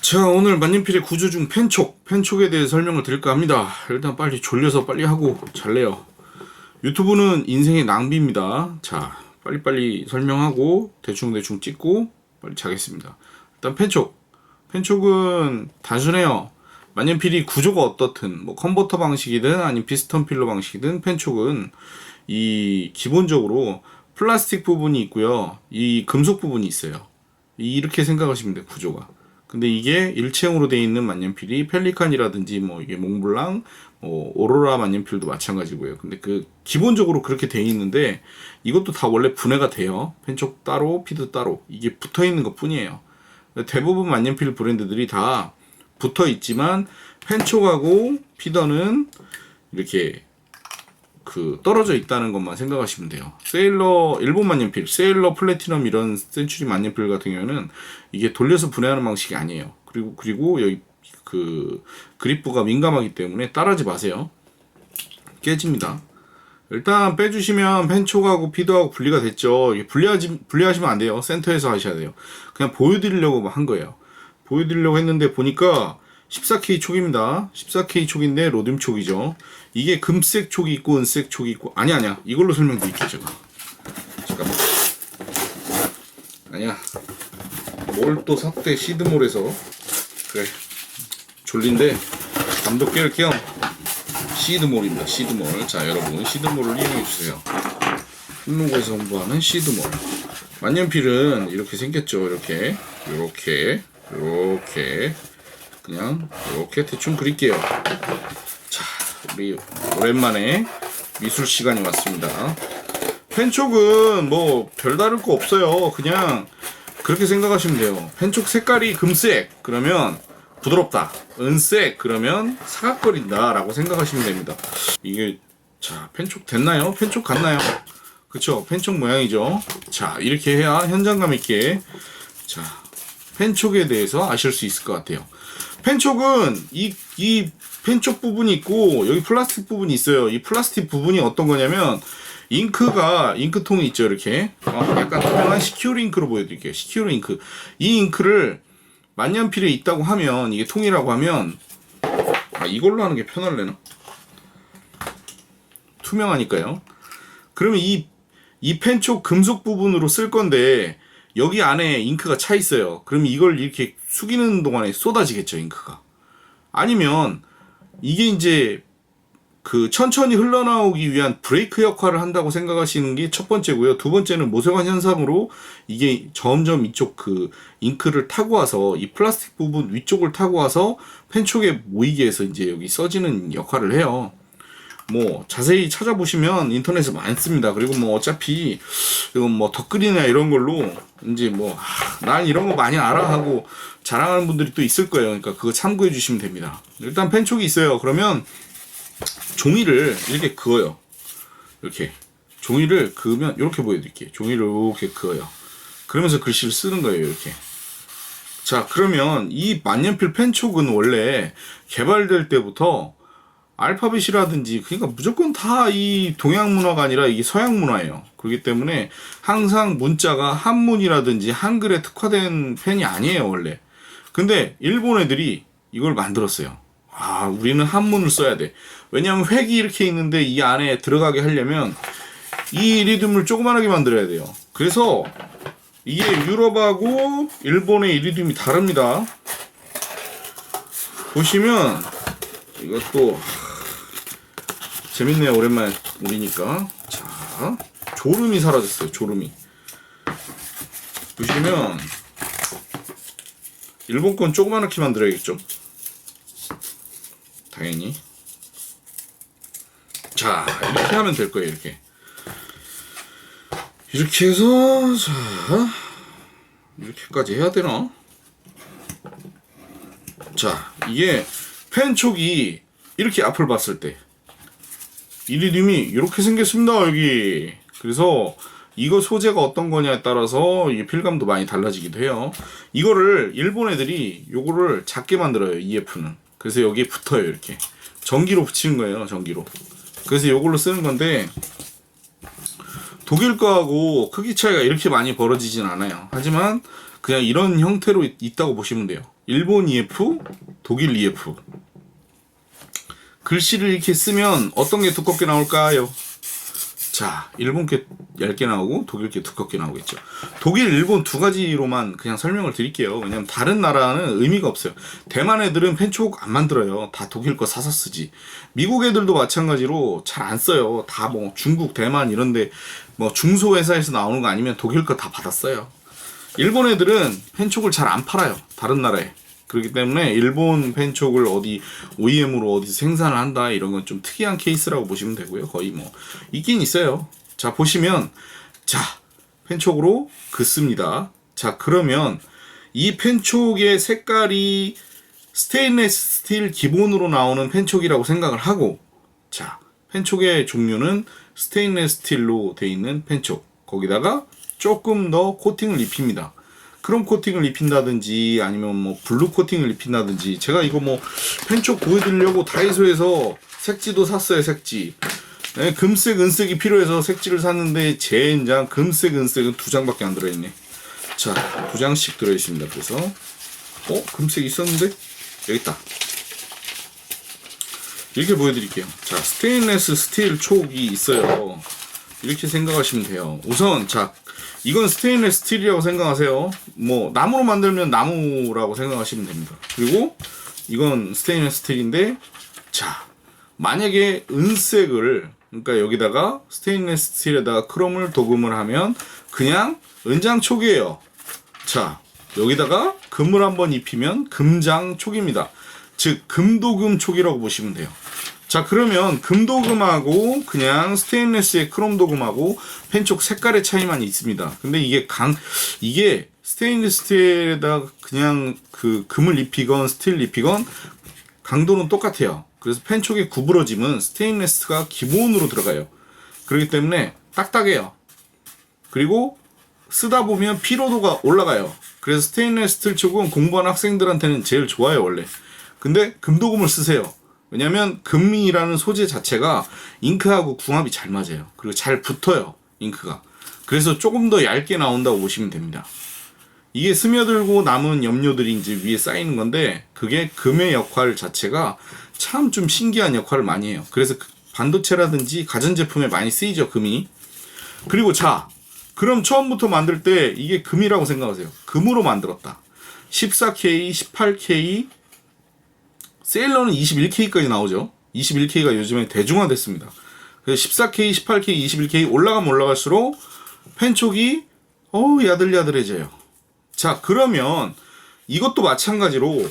자 오늘 만년필의 구조 중 펜촉 펜촉에 대해 설명을 드릴까 합니다. 일단 빨리 졸려서 빨리 하고 잘래요. 유튜브는 인생의 낭비입니다. 자 빨리빨리 설명하고 대충대충 찍고 빨리 자겠습니다. 일단 펜촉. 펜촉은 단순해요. 만년필이 구조가 어떻든 뭐 컨버터 방식이든 아니면 피스턴 필러 방식이든 펜촉은 이 기본적으로 플라스틱 부분이 있고요. 이 금속 부분이 있어요. 이렇게 생각하시면 돼요 구조가 근데 이게 일체형으로 되어 있는 만년필이 펠리칸이라든지 뭐 이게 몽블랑 뭐 오로라 만년필도 마찬가지고요. 근데 그 기본적으로 그렇게 되어 있는데 이것도 다 원래 분해가 돼요. 펜촉 따로 피드 따로. 이게 붙어 있는 것 뿐이에요. 대부분 만년필 브랜드들이 다 붙어 있지만 펜촉하고 피더는 이렇게 그 떨어져 있다는 것만 생각하시면 돼요. 세일러 일본 만년필, 세일러 플래티넘 이런 센츄리 만년필 같은 경우는 이게 돌려서 분해하는 방식이 아니에요. 그리고 그리고 여기 그 그립부가 민감하기 때문에 따라하지 마세요. 깨집니다. 일단 빼주시면 펜촉하고 피더하고 분리가 됐죠. 분리하지 분리하시면 안 돼요. 센터에서 하셔야 돼요. 그냥 보여드리려고 한 거예요. 보여드리려고 했는데 보니까 14K 촉입니다. 14K 촉인데 로듐 촉이죠. 이게 금색 촉이 있고 은색 촉이 있고 아니 아니야. 이걸로 설명드릴게요 제가. 잠깐만. 아니야. 뭘또 샀대 시드몰에서 그래 졸린데 감독 깰겸 시드몰입니다. 시드몰. 자 여러분 시드몰을 이용해 주세요. 흰농구에서 홍보하는 시드몰. 만년필은 이렇게 생겼죠. 이렇게 이렇게 이렇게 그냥 이렇게 대충 그릴게요. 자, 우리 오랜만에 미술 시간이 왔습니다. 펜촉은 뭐 별다를 거 없어요. 그냥 그렇게 생각하시면 돼요. 펜촉 색깔이 금색 그러면 부드럽다. 은색 그러면 사각거린다라고 생각하시면 됩니다. 이게 자 펜촉 됐나요? 펜촉 같나요? 그쵸? 펜촉 모양이죠. 자 이렇게 해야 현장감 있게 자 펜촉에 대해서 아실 수 있을 것 같아요. 펜촉은 이, 이 펜촉 부분이 있고 여기 플라스틱 부분이 있어요. 이 플라스틱 부분이 어떤 거냐면 잉크가 잉크통이 있죠 이렇게 어, 약간 투명한 시큐르 잉크로 보여드릴게요. 시큐르 잉크 이 잉크를 만년필에 있다고 하면 이게 통이라고 하면 아 이걸로 하는 게 편할래나? 투명하니까요. 그러면 이, 이 펜촉 금속 부분으로 쓸 건데 여기 안에 잉크가 차 있어요. 그럼 이걸 이렇게 숙이는 동안에 쏟아지겠죠, 잉크가. 아니면 이게 이제 그 천천히 흘러나오기 위한 브레이크 역할을 한다고 생각하시는 게 첫 번째고요. 두 번째는 모세관 현상으로 이게 점점 이쪽 그 잉크를 타고 와서 이 플라스틱 부분 위쪽을 타고 와서 펜촉에 모이게 해서 이제 여기 써지는 역할을 해요. 뭐 자세히 찾아보시면 인터넷에 많습니다. 그리고 뭐 어차피 이건 뭐 덧글이나 이런 걸로 이제 뭐 난 이런 거 많이 알아 하고 자랑하는 분들이 또 있을 거예요. 그러니까 그거 참고해 주시면 됩니다. 일단 펜촉이 있어요. 그러면 종이를 이렇게 그어요. 이렇게 종이를 그으면 이렇게 보여드릴게요. 종이를 이렇게 그어요. 그러면서 글씨를 쓰는 거예요. 이렇게. 자 그러면 이 만년필 펜촉은 원래 개발될 때부터 알파벳이라든지 그러니까 무조건 다 이 동양 문화가 아니라 이게 서양 문화예요. 그렇기 때문에 항상 문자가 한문이라든지 한글에 특화된 펜이 아니에요 원래. 근데 일본 애들이 이걸 만들었어요. 아 우리는 한문을 써야 돼. 왜냐하면 획이 이렇게 있는데 이 안에 들어가게 하려면 이 리듬을 조그만하게 만들어야 돼요. 그래서 이게 유럽하고 일본의 이리듐이 다릅니다. 보시면 이것도 재밌네요. 오랜만에 우리니까. 자, 졸음이 사라졌어요. 졸음이. 보시면 일본 건 조그맣게 만들어야겠죠. 당연히. 자, 이렇게 하면 될 거예요. 이렇게. 이렇게 해서 자 이렇게까지 해야 되나? 자, 이게 펜촉이 이렇게 앞을 봤을 때 이리듐이 이렇게 생겼습니다 여기. 그래서 이거 소재가 어떤 거냐에 따라서 이 필감도 많이 달라지기도 해요. 이거를 일본 애들이 요거를 작게 만들어요 EF는. 그래서 여기에 붙어요 이렇게. 전기로 붙이는 거예요 전기로. 그래서 요걸로 쓰는 건데 독일 거하고 크기 차이가 이렇게 많이 벌어지진 않아요. 하지만 그냥 이런 형태로 있- 있다고 보시면 돼요. 일본 EF, 독일 EF. 글씨를 이렇게 쓰면 어떤 게 두껍게 나올까요? 자, 일본 게 얇게 나오고 독일 게 두껍게 나오겠죠. 독일, 일본 두 가지로만 그냥 설명을 드릴게요. 왜냐면 다른 나라는 의미가 없어요. 대만 애들은 펜촉 안 만들어요. 다 독일 거 사서 쓰지. 미국 애들도 마찬가지로 잘 안 써요. 다 뭐 중국, 대만 이런데 뭐 중소 회사에서 나오는 거 아니면 독일 거 다 받았어요. 일본 애들은 펜촉을 잘 안 팔아요. 다른 나라에. 그렇기 때문에 일본 펜촉을 어디 OEM으로 어디서 생산을 한다 이런 건 좀 특이한 케이스라고 보시면 되고요. 거의 뭐 있긴 있어요. 자 보시면 자 펜촉으로 긋습니다. 자 그러면 이 펜촉의 색깔이 스테인레스 스틸 기본으로 나오는 펜촉이라고 생각을 하고 자 펜촉의 종류는 스테인레스 스틸로 돼 있는 펜촉 거기다가 조금 더 코팅을 입힙니다. 크롬 코팅을 입힌다든지 아니면 뭐 블루 코팅을 입힌다든지 제가 이거 뭐 펜촉 보여드리려고 다이소에서 색지도 샀어요 색지. 네, 금색 은색이 필요해서 색지를 샀는데 젠장 금색 은색은 두 장밖에 안 들어있네. 자 두 장씩 들어있습니다 그래서. 어? 금색 있었는데? 여기 있다. 이렇게 보여드릴게요. 자 스테인레스 스틸 촉이 있어요. 이렇게 생각하시면 돼요. 우선 자 이건 스테인레스 스틸이라고 생각하세요. 뭐 나무로 만들면 나무라고 생각하시면 됩니다. 그리고 이건 스테인레스 스틸인데 자 만약에 은색을 그러니까 여기다가 스테인레스 스틸에다가 크롬을 도금을 하면 그냥 은장촉이에요. 자 여기다가 금을 한번 입히면 금장촉입니다. 즉 금도금촉이라고 보시면 돼요. 자 그러면 금도금하고 그냥 스테인레스의 크롬도금하고 펜촉 색깔의 차이만 있습니다. 근데 이게 강 이게 스테인리스 스틸에다 그냥 그 금을 입히건 스틸 입히건 강도는 똑같아요. 그래서 펜촉의 구부러짐은 스테인레스가 기본으로 들어가요. 그렇기 때문에 딱딱해요. 그리고 쓰다 보면 피로도가 올라가요. 그래서 스테인레스 스틸 촉은 공부하는 학생들한테는 제일 좋아요 원래. 근데 금도금을 쓰세요. 왜냐면 금이라는 소재 자체가 잉크하고 궁합이 잘 맞아요. 그리고 잘 붙어요. 잉크가. 그래서 조금 더 얇게 나온다고 보시면 됩니다. 이게 스며들고 남은 염료들이 이제 위에 쌓이는 건데 그게 금의 역할 자체가 참 좀 신기한 역할을 많이 해요. 그래서 그 반도체라든지 가전제품에 많이 쓰이죠, 금이. 그리고 자, 그럼 처음부터 만들 때 이게 금이라고 생각하세요. 금으로 만들었다. 14K, 18K, 세일러는 21K까지 나오죠. 21K가 요즘에 대중화됐습니다. 그래서 14K, 18K, 21K 올라가면 올라갈수록 펜촉이 어 야들야들해져요. 자 그러면 이것도 마찬가지로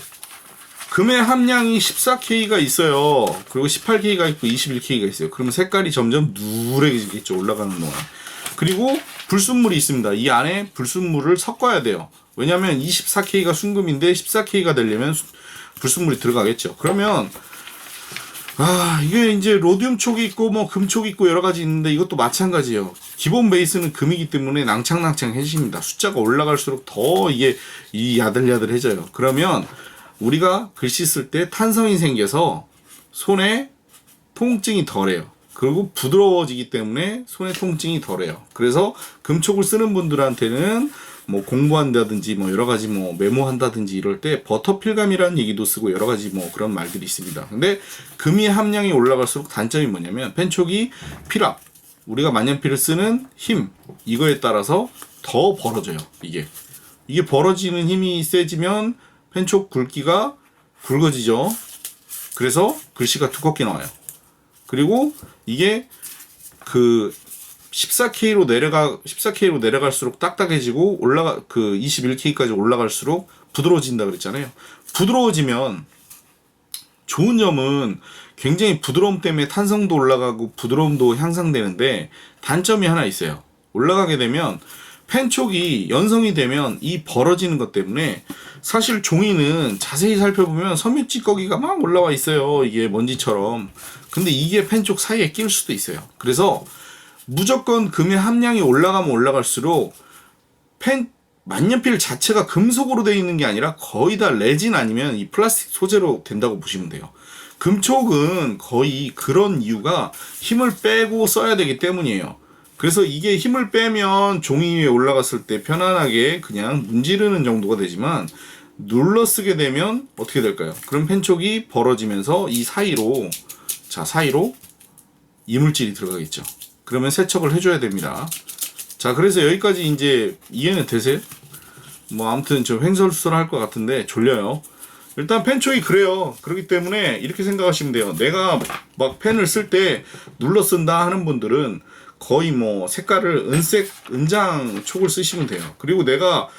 금의 함량이 14K가 있어요. 그리고 18K가 있고 21K가 있어요. 그러면 색깔이 점점 누래지겠죠. 올라가는 동안. 그리고 불순물이 있습니다. 이 안에 불순물을 섞어야 돼요. 왜냐하면 24K가 순금인데 14K가 되려면 수- 불순물이 들어가겠죠. 그러면 아 이게 이제 로디움 촉이 있고 뭐 금촉이 있고 여러 가지 있는데 이것도 마찬가지예요. 기본 베이스는 금이기 때문에 낭창낭창해집니다. 숫자가 올라갈수록 더 이게 이 야들야들해져요. 그러면 우리가 글씨 쓸 때 탄성이 생겨서 손에 통증이 덜해요. 그리고 부드러워지기 때문에 손의 통증이 덜해요. 그래서 금촉을 쓰는 분들한테는 뭐 공부한다든지 뭐 여러 가지 뭐 메모한다든지 이럴 때 버터필감이라는 얘기도 쓰고 여러 가지 뭐 그런 말들이 있습니다. 근데 금이 함량이 올라갈수록 단점이 뭐냐면 펜촉이 필압 우리가 만년필을 쓰는 힘 이거에 따라서 더 벌어져요. 이게 이게 벌어지는 힘이 세지면 펜촉 굵기가 굵어지죠. 그래서 글씨가 두껍게 나와요. 그리고 이게 그 14K로 내려가 14K로 내려갈수록 딱딱해지고 올라가 그 21K까지 올라갈수록 부드러워진다 그랬잖아요. 부드러워지면 좋은 점은 굉장히 부드러움 때문에 탄성도 올라가고 부드러움도 향상되는데 단점이 하나 있어요. 올라가게 되면 펜촉이 연성이 되면 이 벌어지는 것 때문에 사실 종이는 자세히 살펴보면 섬유 찌꺼기가 막 올라와 있어요. 이게 먼지처럼. 근데 이게 펜촉 사이에 낄 수도 있어요. 그래서 무조건 금의 함량이 올라가면 올라갈수록 펜 만년필 자체가 금속으로 되어 있는 게 아니라 거의 다 레진 아니면 이 플라스틱 소재로 된다고 보시면 돼요. 금촉은 거의 그런 이유가 힘을 빼고 써야 되기 때문이에요. 그래서 이게 힘을 빼면 종이 위에 올라갔을 때 편안하게 그냥 문지르는 정도가 되지만 눌러 쓰게 되면 어떻게 될까요? 그럼 펜촉이 벌어지면서 이 사이로 자 사이로 이물질이 들어가겠죠. 그러면 세척을 해줘야 됩니다. 자 그래서 여기까지 이제 이해는 되세요? 뭐 아무튼 좀 횡설수설할 것 같은데 졸려요. 일단 펜촉이 그래요. 그렇기 때문에 이렇게 생각하시면 돼요. 내가 막 펜을 쓸 때 눌러 쓴다 하는 분들은 거의 뭐 색깔을 은색 은장 촉을 쓰시면 돼요. 그리고 내가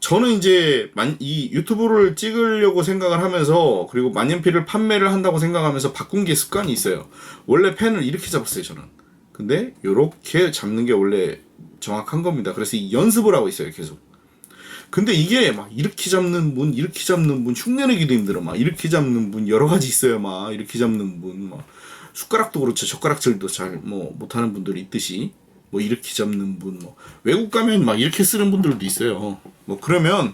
저는 이제 만, 이 유튜브를 찍으려고 생각을 하면서 그리고 만년필을 판매를 한다고 생각하면서 바꾼 게 습관이 있어요. 원래 펜을 이렇게 잡았어요 저는. 근데 요렇게 잡는 게 원래 정확한 겁니다. 그래서 이 연습을 하고 있어요 계속. 근데 이게 막 이렇게 잡는 분, 이렇게 잡는 분 흉내내기도 힘들어. 막 이렇게 잡는 분 여러 가지 있어요. 막 이렇게 잡는 분, 막 숟가락도 그렇죠. 젓가락질도 잘 뭐 못하는 분들이 있듯이 뭐 이렇게 잡는 분, 뭐 외국 가면 막 이렇게 쓰는 분들도 있어요. 뭐 그러면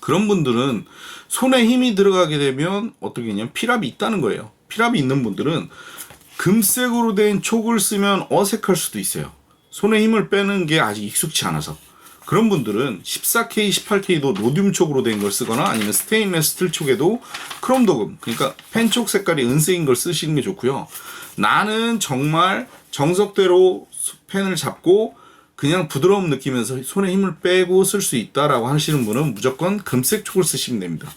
그런 분들은 손에 힘이 들어가게 되면 어떻게 되냐면 피랍이 있다는 거예요. 피랍이 있는 분들은 금색으로 된 촉을 쓰면 어색할 수도 있어요. 손에 힘을 빼는 게 아직 익숙치 않아서. 그런 분들은 14K, 18K도 노듐 촉으로 된 걸 쓰거나 아니면 스테인레스 스틸 촉에도 크롬 도금, 그러니까 펜 촉 색깔이 은색인 걸 쓰시는 게 좋고요. 나는 정말 정석대로 펜을 잡고 그냥 부드러움 느끼면서 손에 힘을 빼고 쓸 수 있다라고 하시는 분은 무조건 금색 촉을 쓰시면 됩니다.